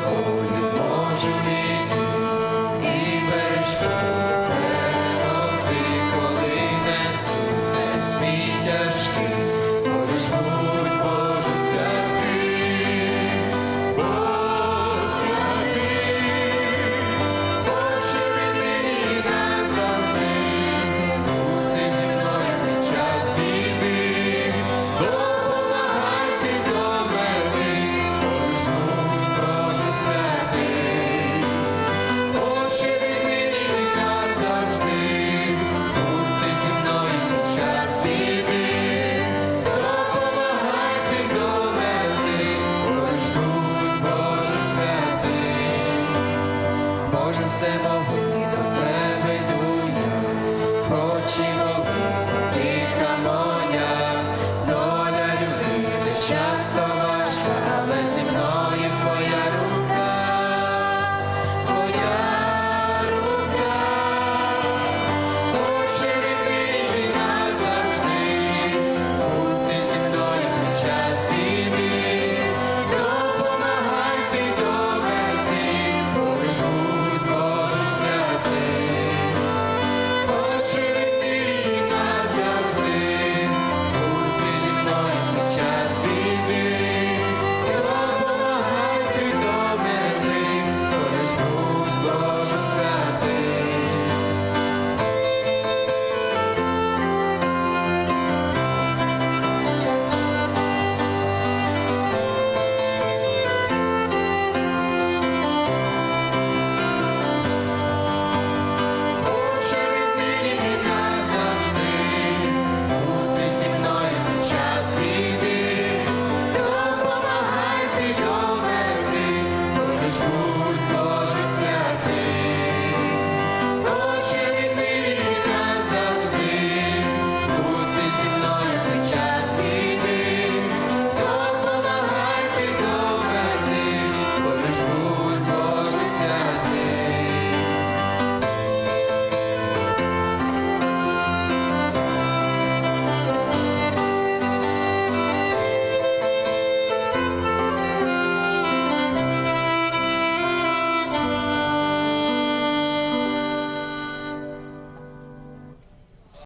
holy. Боже, все могли до тебе йду я, хоч і молитва тиха моя, доля людини часто.